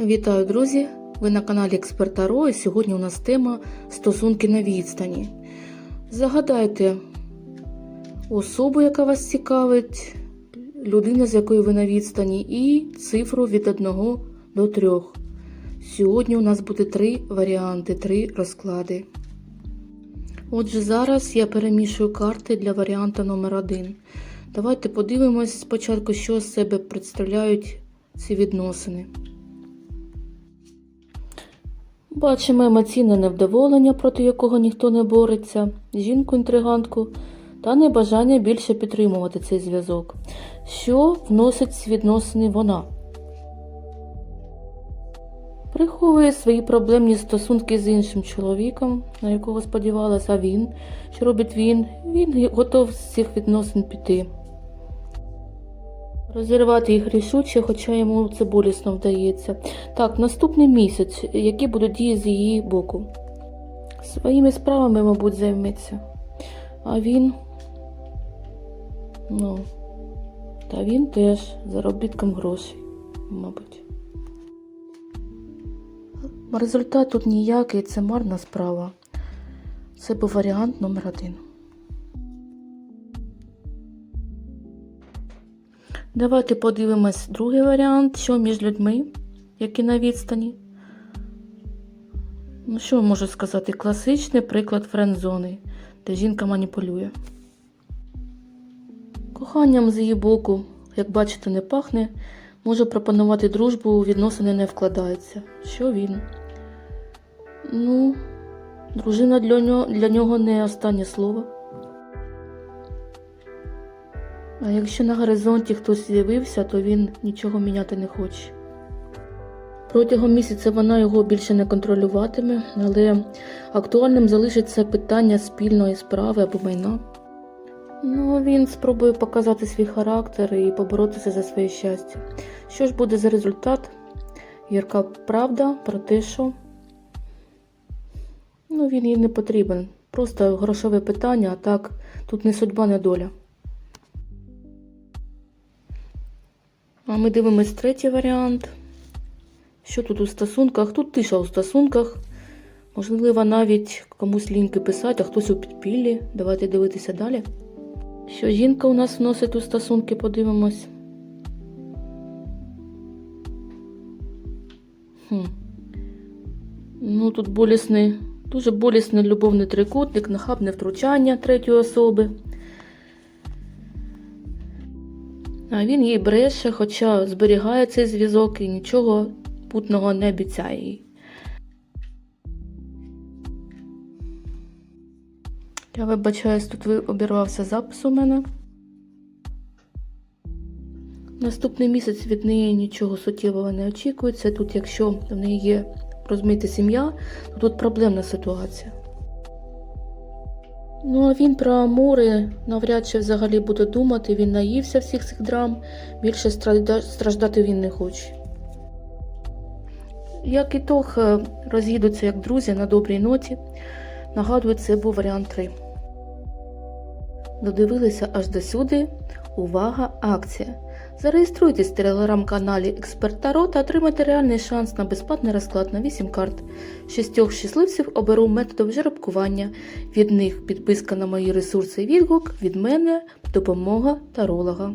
Вітаю, друзі! Ви на каналі Експерт Таро і сьогодні у нас тема стосунки на відстані. Загадайте особу, яка вас цікавить, людина, з якою ви на відстані, і цифру від 1 до 3. Сьогодні у нас буде три варіанти, три розклади. Отже, зараз я перемішую карти для варіанта номер 1 Давайте подивимось спочатку, що з себе представляють ці відносини. Бачимо емоційне невдоволення, проти якого ніхто не бореться, жінку-інтригантку та небажання більше підтримувати цей зв'язок. Що вносить відносини вона? Приховує свої проблемні стосунки з іншим чоловіком, на якого сподівалася, він. Що робить він? Він готов з цих відносин піти. Розірвати їх рішуче, хоча йому це болісно вдається. Так, наступний місяць, які будуть дії з її боку. Своїми справами, мабуть, займеться. А він. Ну, та він теж заробітком грошей, мабуть. Результат тут ніякий, це марна справа. Це був варіант номер один. Давайте подивимось другий варіант, що між людьми, які на відстані. Ну, що можу сказати? Класичний приклад френдзони, де жінка маніпулює. Коханням з її боку, як бачите, не пахне, може пропонувати дружбу, у відносини не вкладається. Що він? Ну, дружина для нього, для нього не останнє слово. А якщо на горизонті хтось з'явився, то він нічого міняти не хоче. Протягом місяця вона його більше не контролюватиме, але актуальним залишиться питання спільної справи або майна. Ну, він спробує показати свій характер і поборотися за своє щастя. Що ж буде за результат? Гірка правда про те, що ну, він їй не потрібен. Просто грошове питання, а так тут не судьба, не доля. А ми дивимось третій варіант. Що тут у стосунках? Тут тиша у стосунках. Можливо, навіть комусь ліньки писати, а хтось у підпіллі. Давайте дивитися далі. Що жінка у нас вносить у стосунки, подивимось. Хм. Ну, тут болісний, дуже болісний любовний трикутник, нахабне втручання третьої особи. Він їй бреше, хоча зберігає цей зв'язок і нічого путного не обіцяє їй. Я вибачаюсь, тут обірвався запис у мене. Наступний місяць від неї нічого суттєвого не очікується. Тут, якщо в неї є розмита сім'я, то тут проблемна ситуація. Ну, а він про Амури навряд чи взагалі буде думати, він наївся всіх цих драм, більше страждати він не хоче. Як ітог, е, роз'їдуться як друзі на добрій ноті. Нагадую, це був варіант 3. Додивилися аж до сюди. Увага, акція! Зареєструйтесь в телеграм-каналі Експерт Таро та отримайте реальний шанс на безплатний розклад на 8 карт. Шістьох щасливців оберу методом жеребкування. Від них підписка на мої ресурси і відгук, від мене допомога таролога.